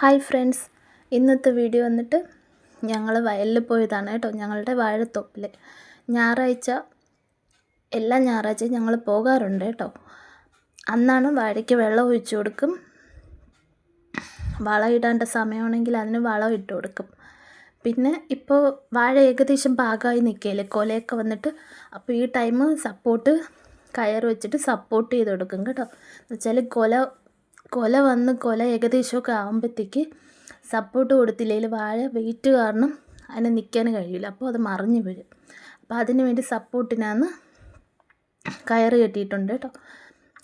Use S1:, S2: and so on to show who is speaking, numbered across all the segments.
S1: Hi friends. ഇന്നത്തെ video വന്നിട്ട് ഞങ്ങൾ വയലിൽ പോയതാണ് കേട്ടോ. ഞങ്ങളുടെ വാഴത്തോപ്പിൽ ഞായറാഴ്ച എല്ലാ ഞായറാഴ്ചയും ഞങ്ങൾ പോകാറുണ്ട് കേട്ടോ. അന്നാണ് വാഴയ്ക്ക് വെള്ളം ഒഴിച്ചു കൊടുക്കും. വളം ഇടേണ്ട സമയമാണെങ്കിൽ അതിന് വളം ഇട്ട് കൊടുക്കും. പിന്നെ ഇപ്പോൾ വാഴ ഏകദേശം പാകമായി നിൽക്കുകയല്ലേ കൊലയൊക്കെ വന്നിട്ട് അപ്പോൾ ഈ ടൈം സപ്പോർട്ട് കയർ വെച്ചിട്ട് സപ്പോർട്ട് ചെയ്ത് കൊടുക്കും കേട്ടോ. എന്നുവെച്ചാൽ കൊല കൊല വന്ന് കൊല ഏകദേശമൊക്കെ ആകുമ്പോഴത്തേക്ക് സപ്പോർട്ട് കൊടുത്തില്ലെങ്കിൽ വാഴ വെയിറ്റ് കാരണം അതിനെ നിൽക്കാൻ കഴിയില്ല. അപ്പോൾ അത് മറിഞ്ഞു വീഴും അപ്പോൾ അതിന് വേണ്ടി സപ്പോർട്ടിനാന്ന് കയറ് കെട്ടിയിട്ടുണ്ട് കേട്ടോ.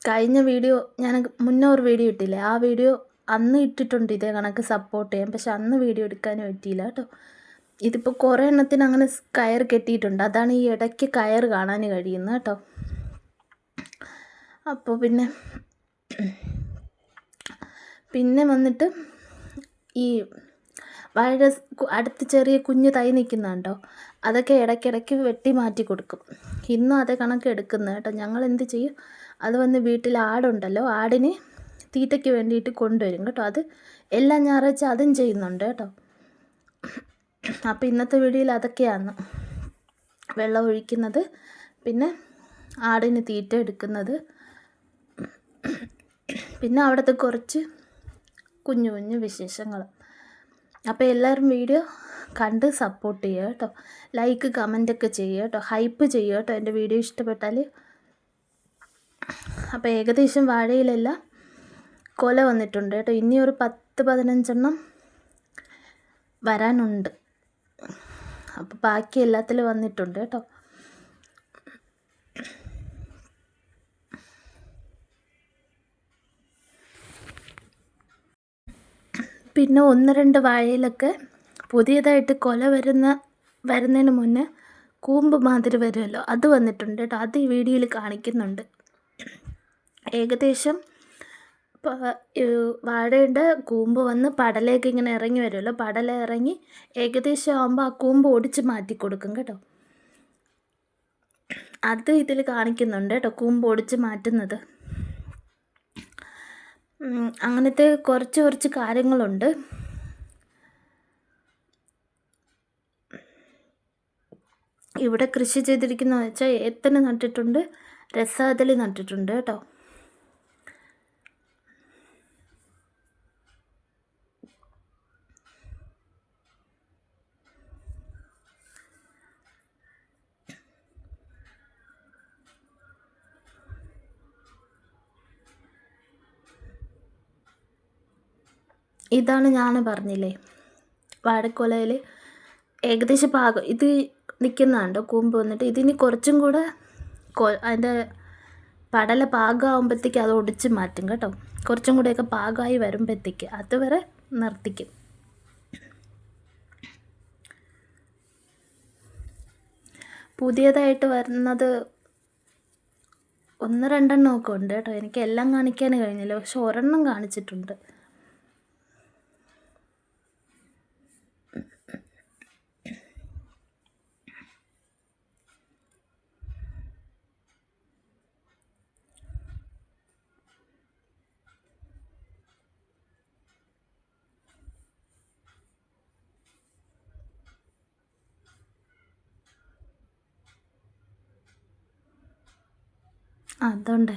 S1: കഴിഞ്ഞ വീഡിയോ ഞാൻ മുന്നേ ഒരു വീഡിയോ ഇട്ടില്ലേ? ആ വീഡിയോ അന്ന് ഇട്ടിട്ടുണ്ട് ഇതേ കണക്ക് സപ്പോർട്ട് ചെയ്യാൻ. പക്ഷെ അന്ന് വീഡിയോ എടുക്കാൻ പറ്റിയില്ല കേട്ടോ. ഇതിപ്പോൾ കുറേ എണ്ണത്തിന് അങ്ങനെ കയർ കെട്ടിയിട്ടുണ്ട്. അതാണ് ഈ ഇടയ്ക്ക് കയർ കാണാൻ കഴിയുന്നത് കേട്ടോ. അപ്പോൾ പിന്നെ പിന്നെ വന്നിട്ട് ഈ വാഴ അടുത്ത് ചെറിയ കുഞ്ഞ് തൈ നിൽക്കുന്നുണ്ടോ? അതൊക്കെ ഇടയ്ക്കിടയ്ക്ക് വെട്ടി മാറ്റി കൊടുക്കും. ഇന്നും അതേ കണക്ക് എടുക്കുന്നത് കേട്ടോ. ഞങ്ങൾ എന്ത് ചെയ്യും? അത് വന്ന് വീട്ടിൽ ആടുണ്ടല്ലോ. ആടിനെ തീറ്റയ്ക്ക് വേണ്ടിയിട്ട് കൊണ്ടുവരും കേട്ടോ. അത് എല്ലാ ഞായറാഴ്ച അതും ചെയ്യുന്നുണ്ട് കേട്ടോ. അപ്പോൾ ഇന്നത്തെ വീഡിയോയിൽ അതൊക്കെയാണ് വെള്ളം ഒഴിക്കുന്നത്. പിന്നെ ആടിന് തീറ്റ എടുക്കുന്നത്. പിന്നെ അവിടുത്തെ കുറച്ച് കുഞ്ഞു കുഞ്ഞു വിശേഷങ്ങൾ. അപ്പോൾ എല്ലാവരും വീഡിയോ കണ്ട് സപ്പോർട്ട് ചെയ്യുക കേട്ടോ. ലൈക്ക് കമന്റൊക്കെ ചെയ്യുക കേട്ടോ. ഹൈപ്പ് ചെയ്യുക കേട്ടോ. എന്റെ വീഡിയോ ഇഷ്ടപ്പെട്ടാൽ അപ്പോൾ ഏകദേശം വാഴയിലെല്ലാം കൊല വന്നിട്ടുണ്ട് കേട്ടോ. ഇനി ഒരു പത്ത് പതിനഞ്ചെണ്ണം വരാനുണ്ട്. അപ്പോൾ ബാക്കി എല്ലാത്തിലും വന്നിട്ടുണ്ട് കേട്ടോ. പിന്നെ ഒന്ന് രണ്ട് വാഴയിലൊക്കെ പുതിയതായിട്ട് കൊല വരുന്ന വരുന്നതിന് മുന്നേ കൂമ്പ് മാതിരി വരുമല്ലോ. അത് വന്നിട്ടുണ്ട് കേട്ടോ. അത് ഈ വീഡിയോയിൽ കാണിക്കുന്നുണ്ട്. ഏകദേശം വാഴയുടെ കൂമ്പ് വന്ന് പടലേക്ക് ഇങ്ങനെ ഇറങ്ങി വരുമല്ലോ. പടല ഇറങ്ങി ഏകദേശം ആകുമ്പോൾ ആ കൂമ്പ് ഓടിച്ച് മാറ്റി കൊടുക്കും കേട്ടോ. അത് ഇതിൽ കാണിക്കുന്നുണ്ട് കേട്ടോ. കൂമ്പ് ഓടിച്ച് മാറ്റുന്നത്. അങ്ങനത്തെ കുറച്ച് കുറച്ച് കാര്യങ്ങളുണ്ട്. ഇവിടെ കൃഷി ചെയ്തിരിക്കുന്ന വെച്ചാൽ ഏത്തന് നട്ടിട്ടുണ്ട് രസാതലി നട്ടിട്ടുണ്ട് കേട്ടോ. ഇതാണ് ഞാൻ പറഞ്ഞില്ലേ. വാഴക്കുലയിൽ ഏകദേശം പാകം ഇത് നിൽക്കുന്നുണ്ടോ കൂമ്പ് വന്നിട്ട് ഇതിന് കുറച്ചും കൂടെ അതിന്റെ പടല പാകമാകുമ്പോഴത്തേക്ക് അത് ഒടിച്ച് മാറ്റും കേട്ടോ. കുറച്ചും കൂടെയൊക്കെ പാകമായി വരുമ്പോഴത്തേക്ക് അതുവരെ നിർത്തിക്കും. പുതിയതായിട്ട് വരുന്നത് ഒന്ന് രണ്ടെണ്ണം ഒക്കെ ഉണ്ട് കേട്ടോ. എനിക്ക് എല്ലാം കാണിക്കാൻ കഴിഞ്ഞില്ല. പക്ഷെ ഒരെണ്ണം കാണിച്ചിട്ടുണ്ട്. അതുകൊണ്ട്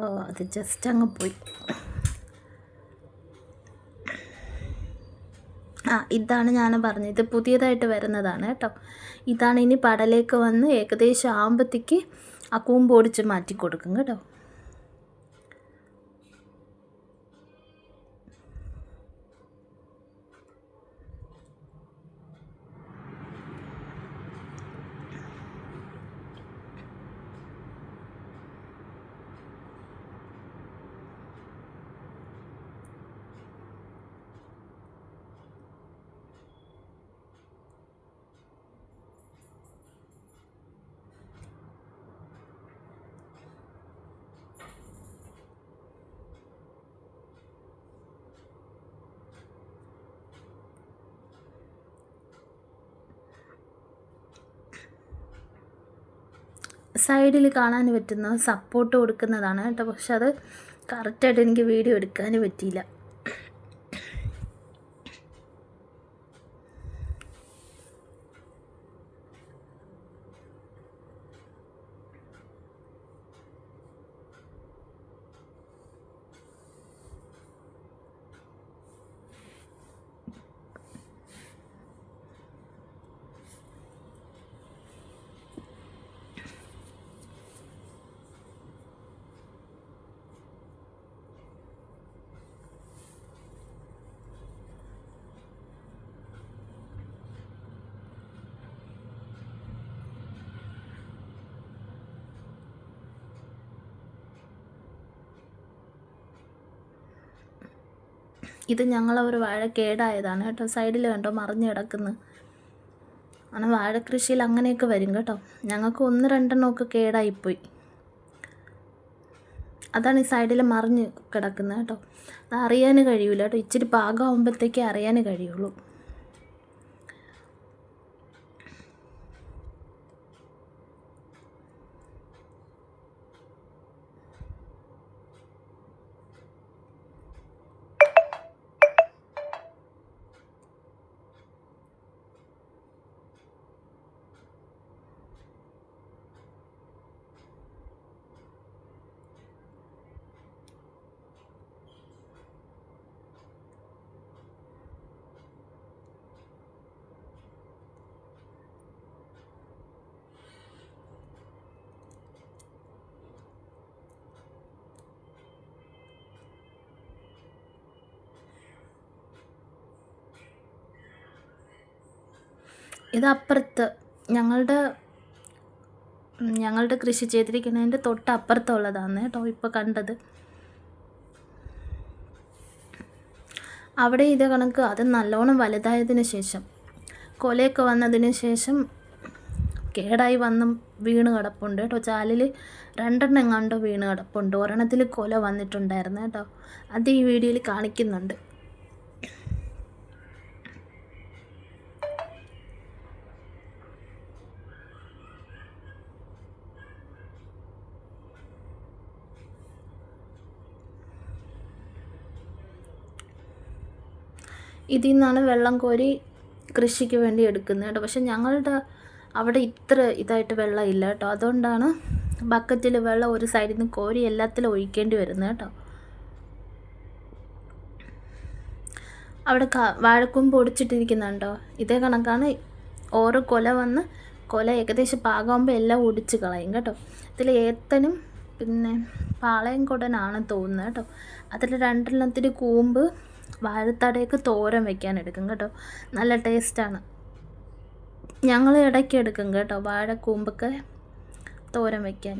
S1: ഓ അത് ജസ്റ്റ് അങ്ങ് പോയി. ആ ഇതാണ് ഞാൻ പറഞ്ഞത്. ഇത് പുതിയതായിട്ട് വരുന്നതാണ് കേട്ടോ. ഇതാണ് ഇനി പടലേക്ക് വന്ന് ഏകദേശം ആകുമ്പോഴത്തേക്ക് ആ കൂമ്പ് ഓടിച്ച് മാറ്റി കൊടുക്കും കേട്ടോ. സൈഡിൽ കാണാൻ പറ്റുന്ന സപ്പോർട്ട് കൊടുക്കുന്നതാണ് കേട്ടോ. പക്ഷെ അത് കറക്റ്റായിട്ട് എനിക്ക് വീഡിയോ എടുക്കാൻ പറ്റിയില്ല. ഇത് ഞങ്ങളൊരു വാഴ കേടായതാണ് കേട്ടോ. സൈഡിൽ കണ്ടോ മറിഞ്ഞ് കിടക്കുന്നു. ആണ് വാഴ കൃഷിയിൽ അങ്ങനെയൊക്കെ വരും കേട്ടോ. ഞങ്ങൾക്ക് ഒന്ന് രണ്ടെണ്ണമൊക്കെ കേടായിപ്പോയി. അതാണ് ഈ സൈഡിൽ മറിഞ്ഞ് കിടക്കുന്നത് കേട്ടോ. അത് അറിയാൻ കഴിയൂല കേട്ടോ. ഇച്ചിരി പാകമാകുമ്പോഴത്തേക്കേ അറിയാൻ കഴിയുള്ളൂ. ഇത് അപ്പുറത്ത് ഞങ്ങളുടെ ഞങ്ങളുടെ കൃഷി ചെയ്തിരിക്കുന്നതിന്റെ തൊട്ടപ്പുറത്തുള്ളതാണ് കേട്ടോ ഇപ്പോൾ കണ്ടത്. അവിടെ ഇത് കണക്ക് അത് നല്ലോണം വലുതായതിന് ശേഷം കൊലയൊക്കെ വന്നതിന് ശേഷം കേടായി വന്നും വീണ് കിടപ്പുണ്ട് കേട്ടോ. ചാലിൽ രണ്ടെണ്ണം കണ്ടോ വീണ് കിടപ്പുണ്ട്. ഒരെണ്ണത്തിൽ കൊല വന്നിട്ടുണ്ടായിരുന്നു കേട്ടോ. അത് ഈ വീഡിയോയിൽ കാണിക്കുന്നുണ്ട്. ഇതിൽ നിന്നാണ് വെള്ളം കോരി കൃഷിക്ക് വേണ്ടി എടുക്കുന്നത് കേട്ടോ. പക്ഷെ ഞങ്ങളുടെ അവിടെ ഇത്ര ഇതായിട്ട് വെള്ളം ഇല്ല കേട്ടോ. അതുകൊണ്ടാണ് ബക്കറ്റിൽ വെള്ളം ഒരു സൈഡിൽ നിന്ന് കോരി എല്ലാത്തിലും ഒഴിക്കേണ്ടി വരുന്നത് കേട്ടോ. അവിടെ വാഴക്കൊമ്പ് ഒടിച്ചിട്ടിരിക്കുന്നുണ്ടോ? ഇതേ കണക്കാണ് ഓരോ കൊല വന്ന് കൊല ഏകദേശം പാകമാകുമ്പോൾ എല്ലാം ഒടിച്ച് കളയും കേട്ടോ. ഇതിൽ ഏത്തനും പിന്നെ പാളയം കൊടനാണ് തോന്നുന്നത് കേട്ടോ. അതിൽ രണ്ടെണ്ണത്തിൽ കൂമ്പ് വാഴത്തടയൊക്കെ തോരൻ വെക്കാൻ എടുക്കും കേട്ടോ. നല്ല ടേസ്റ്റാണ്. ഞങ്ങൾ ഇടയ്ക്ക് എടുക്കും കേട്ടോ വാഴക്കൂമ്പൊക്കെ തോരൻ വെക്കാൻ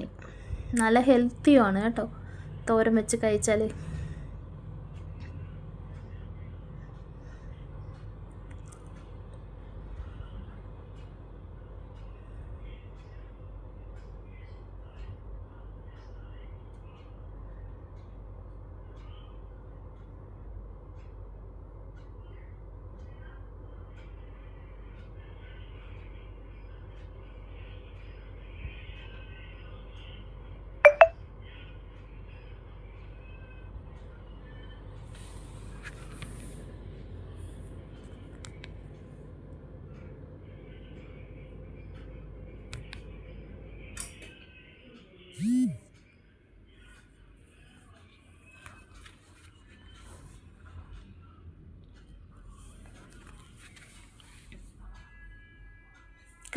S1: നല്ല ഹെൽത്തിയാണ് കേട്ടോ. തോരൻ വെച്ച് കഴിച്ചാൽ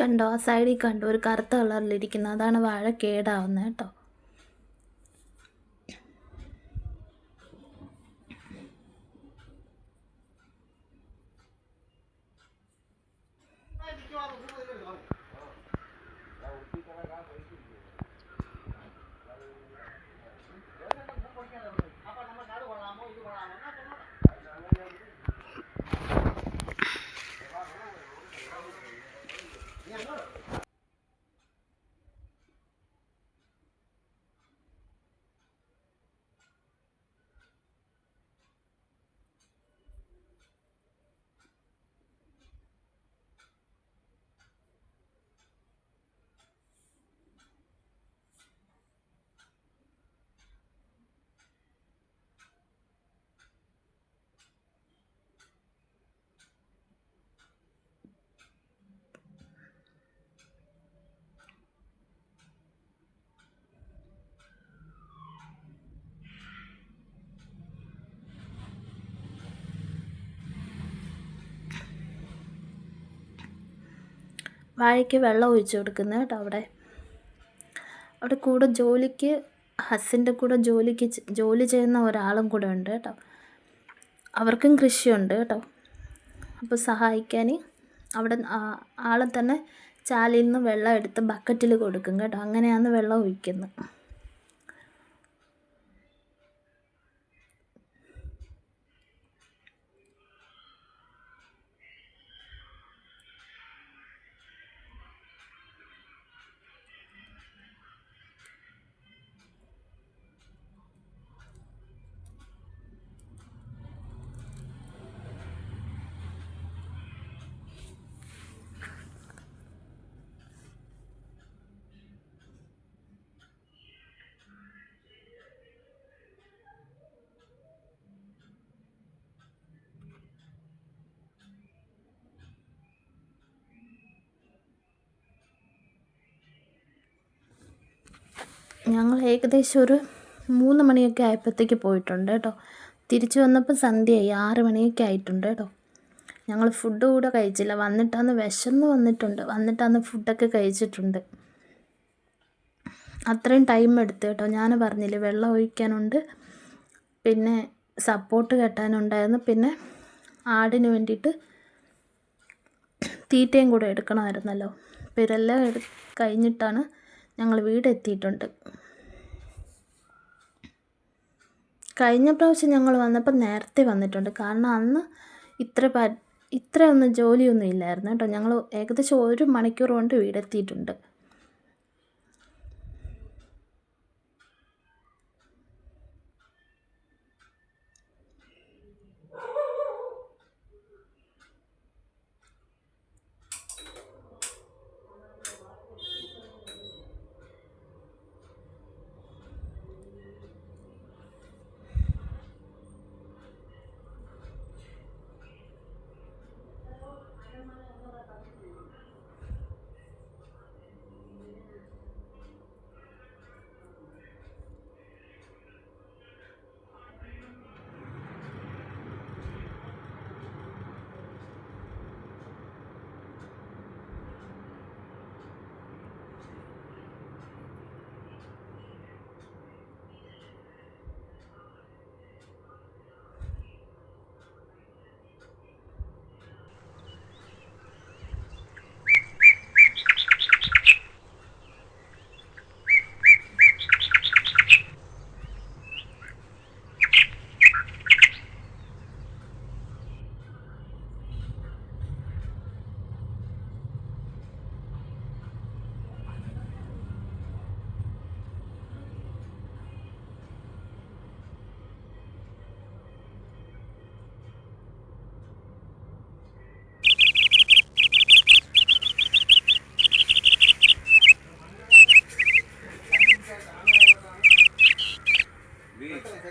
S1: കണ്ടോ? ആ സൈഡിൽ കണ്ടോ? ഒരു കറുത്ത കളറിലിരിക്കുന്നത് അതാണ് വാഴ കേടാവുന്നത് കേട്ടോ. Yeah, no. വാഴയ്ക്ക് വെള്ളം ഒഴിച്ചു കൊടുക്കുന്നത് കേട്ടോ അവിടെ. അവിടെ കൂടെ ജോലിക്ക് ഹസ്സിന്റെ കൂടെ ജോലിക്ക് ജോലി ചെയ്യുന്ന ഒരാളും കൂടെ ഉണ്ട് കേട്ടോ. അവർക്കും കൃഷിയുണ്ട് കേട്ടോ. അപ്പോൾ സഹായിക്കാൻ അവിടെ ആളെ തന്നെ ചാലിൽ നിന്ന് വെള്ളം എടുത്ത് ബക്കറ്റിൽ കൊടുക്കും കേട്ടോ. അങ്ങനെയാണ് വെള്ളം ഒഴിക്കുന്നത്. ഞങ്ങൾ ഏകദേശം ഒരു മൂന്ന് മണിയൊക്കെ ആയപ്പോഴത്തേക്ക് പോയിട്ടുണ്ട് കേട്ടോ. തിരിച്ചു വന്നപ്പോൾ സന്ധ്യയായി. ആറ് മണിയൊക്കെ ആയിട്ടുണ്ട് കേട്ടോ. ഞങ്ങൾ ഫുഡ് കൂടെ കഴിച്ചില്ല. വന്നിട്ടാന്ന് വിശന്ന് വന്നിട്ടുണ്ട്. വന്നിട്ടാന്ന് ഫുഡൊക്കെ കഴിച്ചിട്ടുണ്ട്. അത്രയും ടൈം എടുത്തു കേട്ടോ. ഞാൻ പറഞ്ഞില്ലേ വെള്ളം ഒഴിക്കാനുണ്ട്. പിന്നെ സപ്പോർട്ട് കെട്ടാനുണ്ടായിരുന്നു. പിന്നെ ആടിന് വേണ്ടിയിട്ട് തീറ്റയും കൂടെ എടുക്കണമായിരുന്നല്ലോ. ഇതെല്ലാം എടു കഴിഞ്ഞിട്ടാണ് ഞങ്ങൾ വീട് എത്തിയിട്ടുണ്ട് കഴിഞ്ഞ പ്രാവശ്യം ഞങ്ങൾ വന്നപ്പോൾ നേരത്തെ വന്നിട്ടുണ്ട്. കാരണം അന്ന് ഇത്ര പ ഇത്രയൊന്നും ജോലിയൊന്നും ഇല്ലായിരുന്നു കേട്ടോ. ഞങ്ങൾ ഏകദേശം ഒരു മണിക്കൂർ കൊണ്ട് വീടെത്തിയിട്ടുണ്ട്.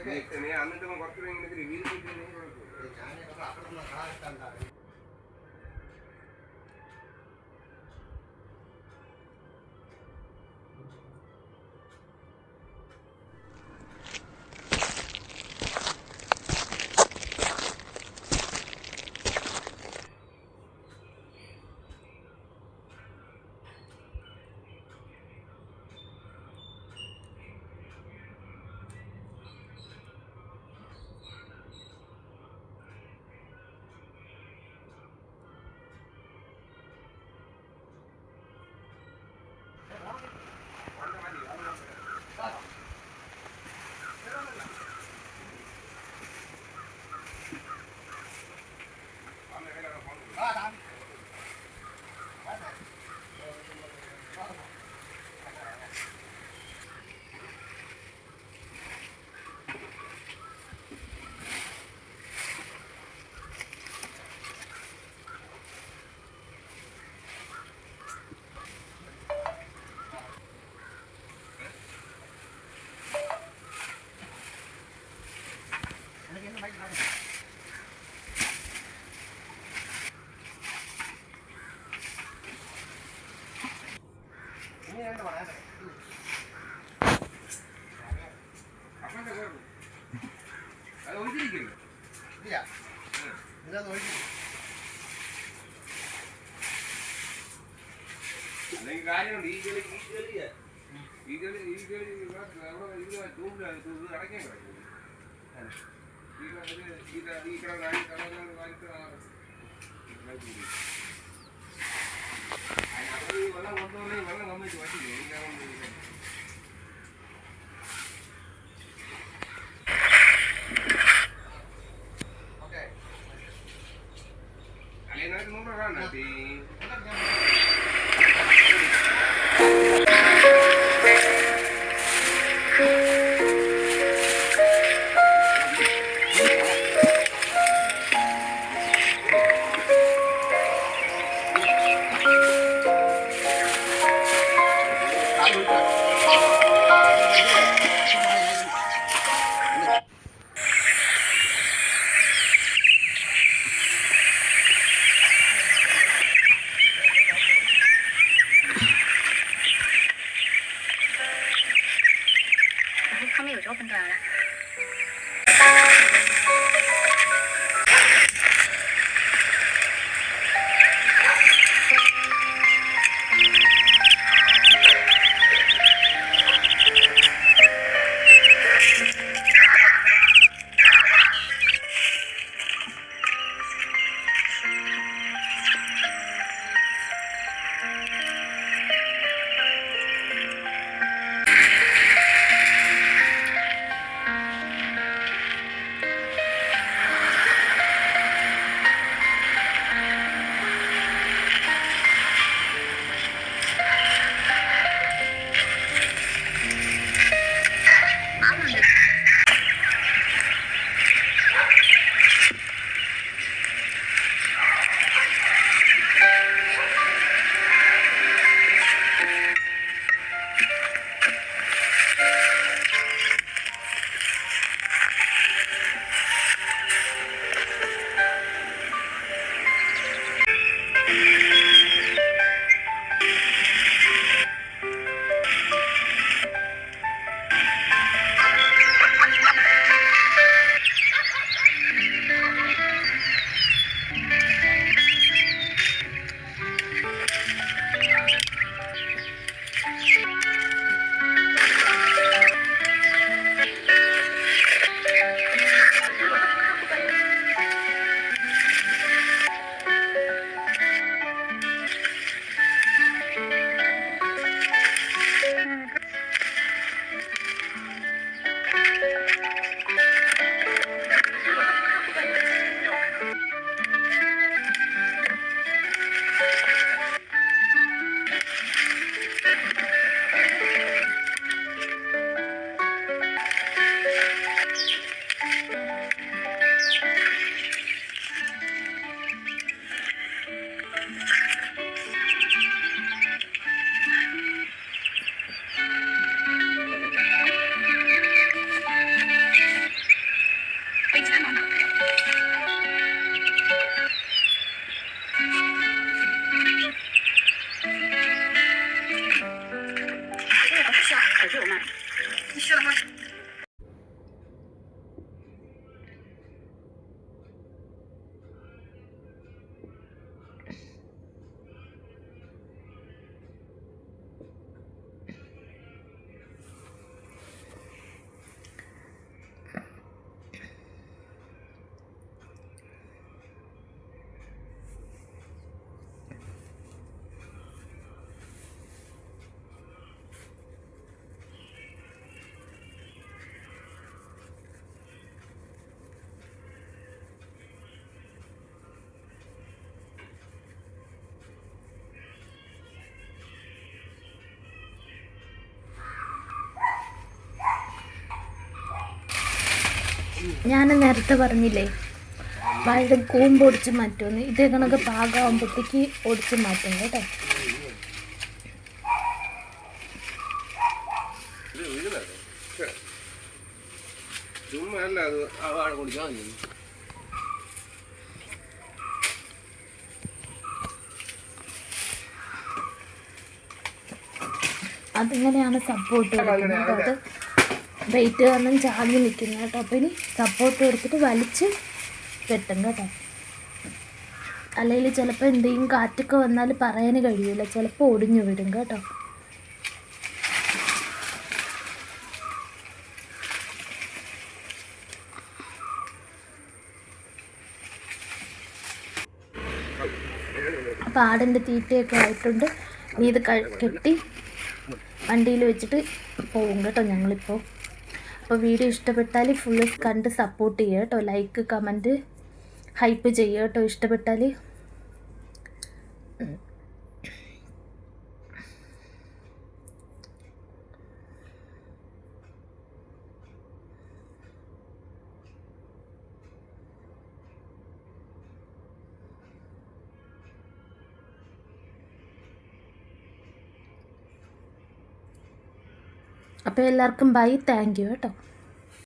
S2: നീ എന്നിട്ട് കുറച്ച് ഇങ്ങനെ റിവ്യൂ അത് ഒഴിച്ചിരിക്കുന്നു അല്ലെങ്കിൽ കാര്യമുണ്ട് ഈ ചെളി ഈ ചെളിയാ ഈ ചെളി ഈ ചെളി ഇവിടെ അവിടെ ഇത് തൂണിലാണ് ഇത് അടയ്ക്കാൻ കിടക്കും ഈ ഇത് ഇത് ഈ കിട കാര്യം കടകൾ വാങ്ങിച്ച് അതിനകത്ത് ഈ വെള്ളം കൊണ്ടുവന്ന് വെള്ളം കമ്മിച്ച് പറ്റില്ല എനിക്കതുകൊണ്ട് Thank you.
S1: ഞാൻ നേരത്തെ പറഞ്ഞില്ലേ? വളരെ കൂമ്പ് ഒടിച്ച് മാറ്റുമെന്ന്. ഇതേ കണക്ക് പാകമാകുമ്പോഴത്തേക്ക് ഒടിച്ച് മാറ്റും കേട്ടോ.
S2: ചുമ്മാ അല്ല അത്
S1: അതിങ്ങനെയാണ് സപ്പോർട്ട് കൊടുക്കുന്നത് അത് വെയിറ്റ് കാരണം ചാടി നിൽക്കുന്നത് കേട്ടോ. അപ്പോൾ ഇനി സപ്പോർട്ട് കൊടുത്തിട്ട് വലിച്ച് കെട്ടും കേട്ടോ. അല്ലെങ്കിൽ ചിലപ്പോൾ എന്തെങ്കിലും കാറ്റൊക്കെ വന്നാൽ പറയാൻ കഴിയില്ല ചിലപ്പോൾ ഒടിഞ്ഞു വിടും കേട്ടോ. അപ്പോൾ ആടിന്റെ തീറ്റയൊക്കെ ആയിട്ടുണ്ട്. ഇനി ഇത് കെട്ടി വണ്ടിയിൽ വെച്ചിട്ട് പോകും കേട്ടോ ഞങ്ങളിപ്പോൾ അപ്പോൾ വീഡിയോ ഇഷ്ടപ്പെട്ടാൽ ഫുള്ള് കണ്ട് സപ്പോർട്ട് ചെയ്യുക കേട്ടോ. ലൈക്ക് കമന്റ് ഹൈപ്പ് ചെയ്യുക കേട്ടോ. ഇഷ്ടപ്പെട്ടാൽ അപ്പോൾ എല്ലാവർക്കും ബൈ. താങ്ക് യു കേട്ടോ.